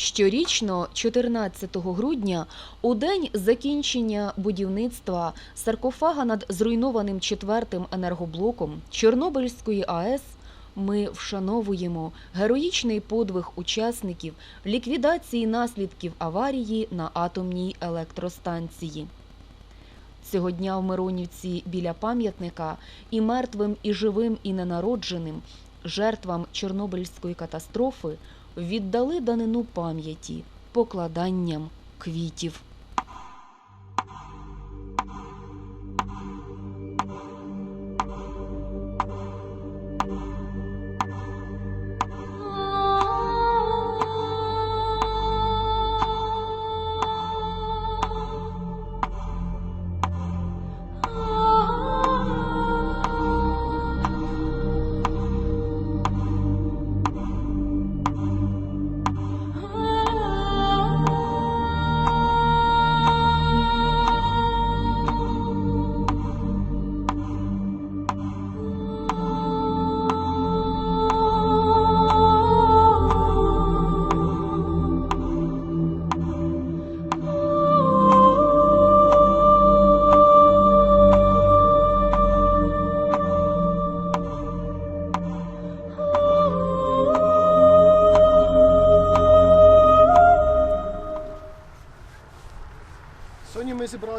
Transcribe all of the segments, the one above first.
Щорічно, 14 грудня, у день закінчення будівництва саркофага над зруйнованим четвертим енергоблоком Чорнобильської АЕС, ми вшановуємо героїчний подвиг учасників ліквідації наслідків аварії на атомній електростанції. Цього дня в Миронівці біля пам'ятника і мертвим, і живим, і ненародженим жертвам Чорнобильської катастрофи віддали данину пам'яті покладанням квітів.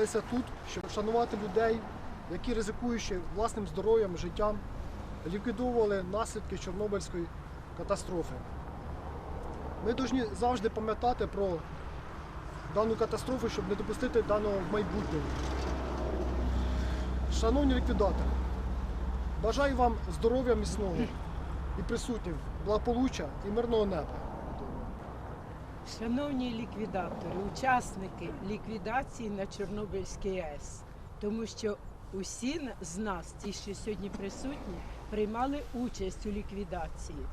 Зібралися тут, щоб вшанувати людей, які ризикуючи власним здоров'ям, життям, ліквідовували наслідки Чорнобильської катастрофи. Ми повинні завжди пам'ятати про дану катастрофу, щоб не допустити даного в майбутньому. Шановні ліквідатори, бажаю вам здоров'я міцного і присутнім, благополуччя і мирного неба. Шановні ліквідатори, учасники ліквідації на Чорнобильській АЕС, тому що усі з нас, ті, що сьогодні присутні, приймали участь у ліквідації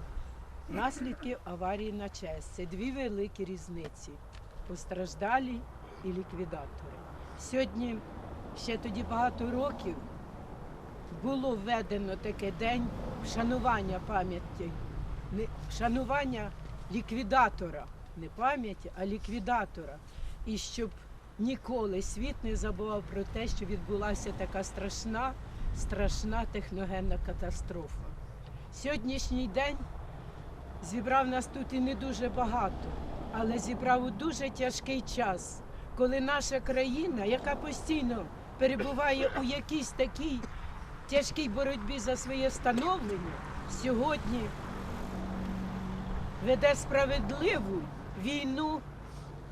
наслідків аварії на ЧАЕС. Це дві великі різниці постраждалі і ліквідатори. Сьогодні, ще тоді багато років, було введено таке день вшанування пам'яті, вшанування ліквідатора, не пам'яті, а ліквідатора. І щоб ніколи світ не забував про те, що відбулася така страшна, страшна техногенна катастрофа. Сьогоднішній день зібрав нас тут і не дуже багато, але зібрав у дуже тяжкий час, коли наша країна, яка постійно перебуває у якійсь такій тяжкій боротьбі за своє становлення, сьогодні веде справедливу війну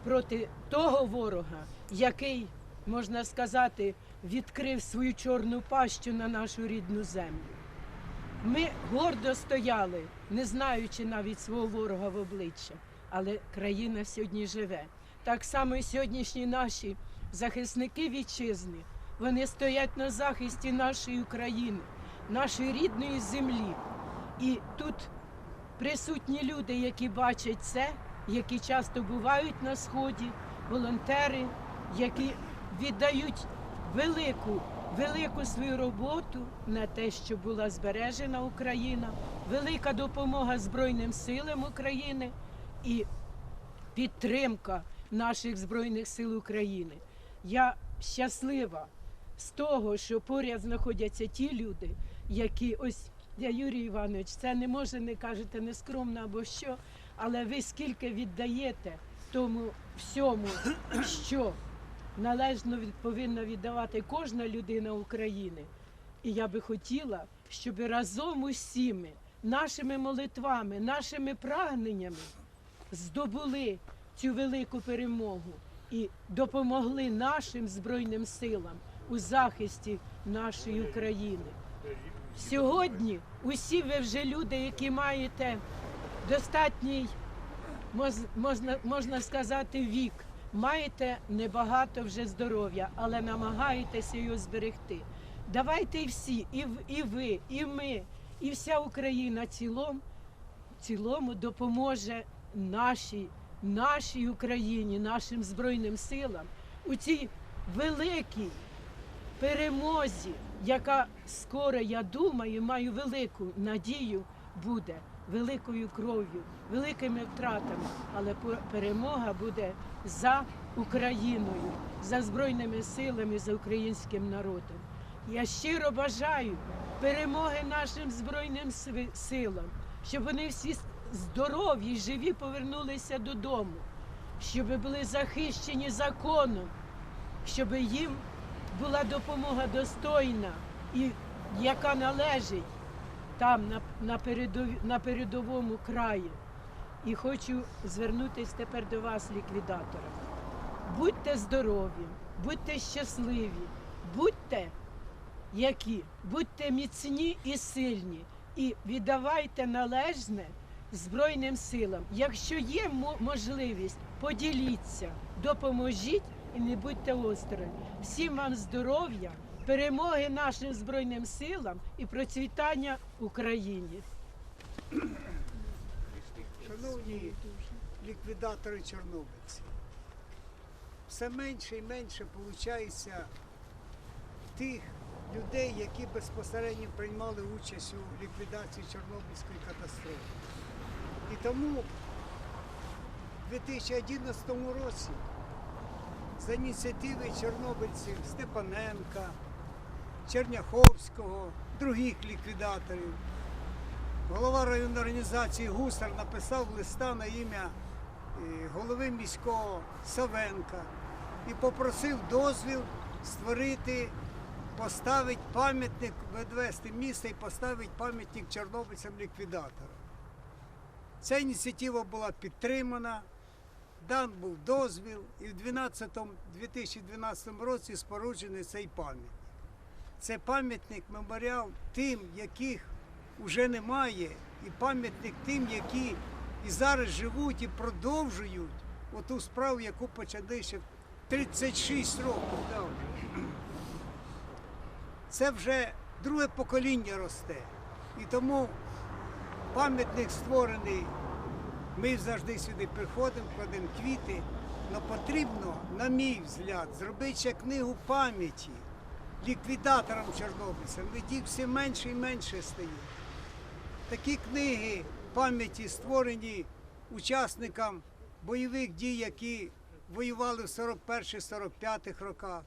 проти того ворога, який, можна сказати, відкрив свою чорну пащу на нашу рідну землю. Ми гордо стояли, не знаючи навіть свого ворога в обличчя, але країна сьогодні живе. Так само і сьогоднішні наші захисники вітчизни, вони стоять на захисті нашої України, нашої рідної землі. І тут присутні люди, які бачать це, які часто бувають на сході, волонтери, які віддають велику, велику свою роботу на те, щоб була збережена Україна, велика допомога Збройним силам України і підтримка наших Збройних сил України. Я щаслива з того, що поряд знаходяться ті люди, які ось я Юрій Іванович, це не може не кажете нескромно або що, але ви скільки віддаєте тому всьому, що належно повинна віддавати кожна людина України. І я би хотіла, щоб разом усіми нашими молитвами, нашими прагненнями здобули цю велику перемогу і допомогли нашим збройним силам у захисті нашої України. Сьогодні усі ви вже люди, які маєте достатній, можна, можна сказати, вік, маєте небагато вже здоров'я, але намагаєтеся його зберегти. Давайте всі, і, і ви, і ми, і вся Україна цілом, цілому допоможе нашій, нашій Україні, нашим Збройним силам у цій великій перемозі, яка скоро, я думаю, маю велику надію, буде великою кров'ю, великими втратами, але перемога буде за Україною, за Збройними силами, за українським народом. Я щиро бажаю перемоги нашим Збройним силам, щоб вони всі здорові й живі повернулися додому, щоб були захищені законом, щоб їм була допомога достойна і яка належить там, на, на, передові, на передовому краї. І хочу звернутися тепер до вас, ліквідатора. Будьте здорові, будьте щасливі, будьте які, будьте міцні і сильні, і віддавайте належне Збройним силам. Якщо є можливість, поділіться, допоможіть і не будьте осторонь. Всім вам здоров'я, перемоги нашим Збройним силам і процвітання Україні. Шановні ліквідатори чорнобильці, все менше і менше виходить тих людей, які безпосередньо приймали участь у ліквідації Чорнобильської катастрофи. І тому в 2011 році за ініціативи чорнобильців Степаненка, Черняховського, других ліквідаторів Голова районної організації Гусар написав листа на ім'я е, голови міського Савенка і попросив дозвіл створити, поставити пам'ятник, відвести місце і поставити пам'ятник чорнобильцям ліквідаторам. Ця ініціатива була підтримана, дан був дозвіл, і в 2012 році споруджений цей пам'ятник. Це пам'ятник меморіал тим, яких уже немає, і пам'ятник тим, які і зараз живуть і продовжують оту справу, яку почали ще 36 років. да, вже. Це вже друге покоління росте. І тому пам'ятник створений. Ми завжди сюди приходимо, кладемо квіти. але потрібно, на мій взгляд, зробити ще книгу пам'яті ліквідаторам чорнобильцям, ведь їх все менше і менше стає. Такі книги пам'яті створені учасникам бойових дій, які воювали в 41-45 роках.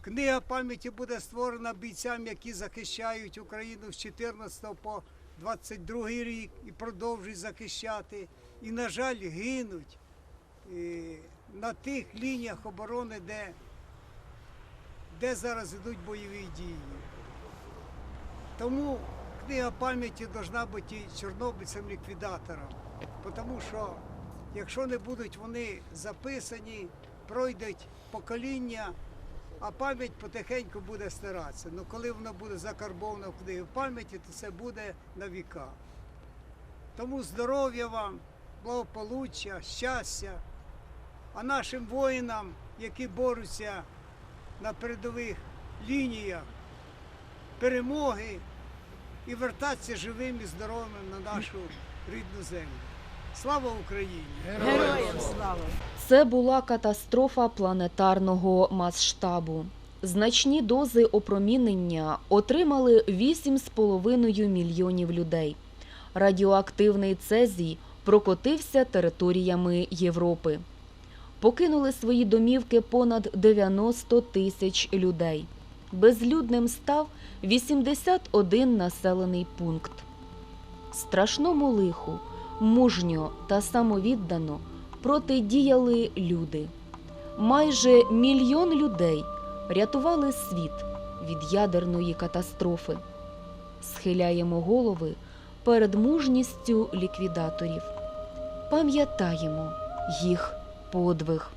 Книга пам'яті буде створена бійцям, які захищають Україну з 14 по 22 рік і продовжують захищати. І, на жаль, гинуть е, на тих лініях оборони, де, де зараз йдуть бойові дії. Тому книга пам'яті повинна бути чорнобильцям-ліквідаторам. Тому що якщо не будуть вони записані, пройдуть покоління, а пам'ять потихеньку буде стиратися. Ну коли воно буде закарбовано в книгу пам'яті, то це буде на віка. Тому здоров'я вам, благополуччя, щастя, а нашим воїнам, які борються на передових лініях, перемоги і вертатися живим і здоровим на нашу рідну землю. Слава Україні! Героям слава! Це була катастрофа планетарного масштабу. Значні дози опромінення отримали 8,5 мільйонів людей. Радіоактивний цезій прокотився територіями Європи. Покинули свої домівки понад 90 тисяч людей. Безлюдним став 81 населений пункт. Страшному лиху, мужньо та самовіддано протидіяли люди. Майже мільйон людей рятували світ від ядерної катастрофи. Схиляємо голови перед мужністю ліквідаторів. Пам'ятаємо їх подвиг.